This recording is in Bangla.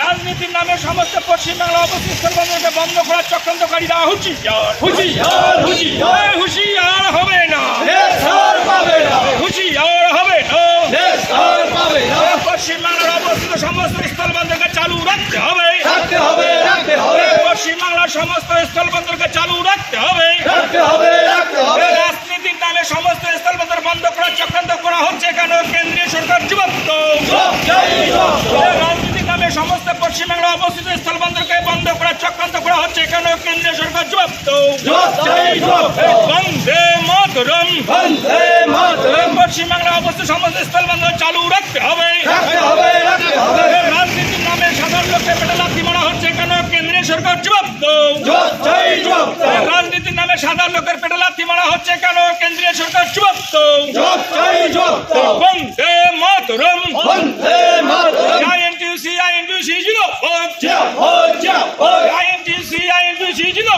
রাজনীতির নামে সমস্ত পশ্চিমবাংলা স্থলবন্দরকে বন্ধ করার চক্রান্তকারীরা হুঁশিয়ার হুঁশিয়ার হুঁশিয়ার এই হুঁশিয়ার হবে না দেশ আর পাবে না হুঁশিয়ার হবে না দেশ আর পাবে না পশ্চিমবাংলার অবস্থিত সমস্ত স্থলবন্দরকে চালু রাখতে হবে রাখতে হবে রাখতে হবে পশ্চিমবাংলার সমস্ত স্থলবন্দরকে চালু রাখতে হবে। রাজনীতির নামে সমস্ত স্থলবন্দর বন্ধ করার চক্রান্ত করা হচ্ছে কেন? কেন্দ্রীয় সরকার যুবক জব জয় জব রাজনীতির নামে সমস্ত পশ্চিমবাংলা অবস্থিত স্থলবন্দরকে বন্ধ করার চক্রান্ত করা হচ্ছে কেন? কেন্দ্রীয় সরকার জব বন্দে মাতরম। বন্দে মাতরম। পশ্চিমবাংলা অবস্থিত সমস্ত স্থলবন্দর চালু রাখতে হবে রাখতে হবে রাখতে হবে রাজনীতির নামে সাধারণ লোককে পেটে লাথি মারা হচ্ছে কেন কেন্দ্রীয় সরকার জবাব রাজনীতির নামে সাধারণ লোকের পেটে লাথি মারা হচ্ছে কেন? কেন্দ্রীয় সরকার জবাব Vande Mataram. INTUC INTUC zero INTUC INTUC zero